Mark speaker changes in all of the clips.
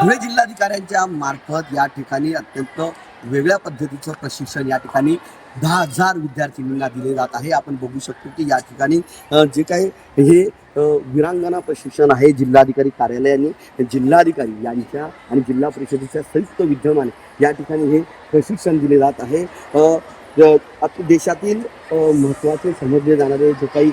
Speaker 1: धुळे जिल्हाधिकाऱ्यांच्या मार्फत या ठिकाणी अत्यंत वेगळ्या पद्धतीचं प्रशिक्षण या ठिकाणी दहा हजार विद्यार्थिनींना दिले जात आहे. आपण बघू शकतो की या ठिकाणी जे काही हे अ, विरांगणा प्रशिक्षण आहे जिल्हाधिकारी कार्यालयाने जिल्हाधिकारी यांच्या आणि जिल्हा परिषदेच्या संयुक्त विद्यमाने या ठिकाणी हे प्रशिक्षण दिले जात आहे. देशातील महत्त्वाचे समजले जाणारे जे काही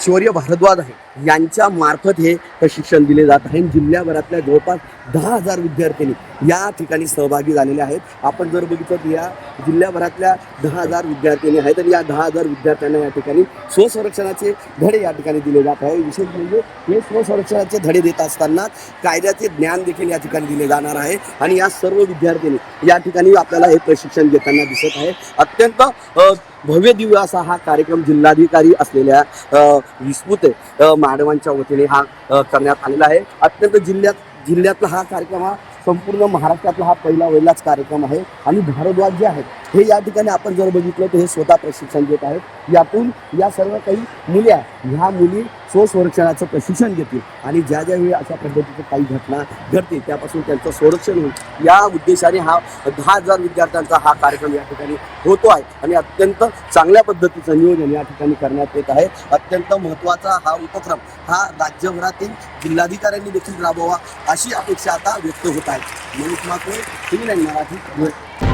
Speaker 1: शौर्य भारद्वाज आहे. यांच्या मार्फत हे प्रशिक्षण दिले जात आहे. जिल्ह्याभरातल्या जवळपास दहा हजार विद्यार्थिनी या ठिकाणी सहभागी झालेले आहेत. आपण जर बघितलं तर या जिल्ह्याभरातल्या दहा हजार विद्यार्थिनी आहेत आणि या दहा हजार विद्यार्थ्यांना या ठिकाणी स्वसंरक्षणाचे धडे या ठिकाणी दिले जात आहे. विशेष म्हणजे हे स्वसंरक्षणाचे धडे देत असताना कायद्याचे ज्ञान देखील या ठिकाणी दिले जाणार आहे. आणि या सर्व विद्यार्थ्यांनी या ठिकाणी आपल्याला हे प्रशिक्षण देताना दिसत आहे. अत्यंत भव्य दिव्य असा हा कार्यक्रम जिल्हाधिकारी असलेल्या अ, विस्पुते मॅडमांच्या वतीने हा करण्यात आलेला आहे. अत्यंत जिल्ह्यात जिल्ह्यातला हा कार्यक्रम हा संपूर्ण महाराष्ट्रातला हा पहिला वहिलाच कार्यक्रम आहे. आणि भारद्वाज जे आहेत हे या ठिकाणी आपण जर बघितलं तर हे स्वतः प्रशिक्षण देत आहेत. यातून या सर्व काही मुली आहेत. ह्या मुली स्वसंरक्षणाचं प्रशिक्षण घेतील आणि ज्या ज्यावेळी अशा पद्धतीच्या काही घटना घडतील त्यापासून त्यांचं संरक्षण होईल. या उद्देशाने हा दहा हजार विद्यार्थ्यांचा हा कार्यक्रम या ठिकाणी होतो आहे आणि अत्यंत चांगल्या पद्धतीचं नियोजन या ठिकाणी करण्यात येत आहे. अत्यंत महत्त्वाचा हा उपक्रम हा राज्यभरातील जिल्हाधिकाऱ्यांनी देखील राबवा अशी अपेक्षा आता व्यक्त होत आहे. मनीष मात्र मराठी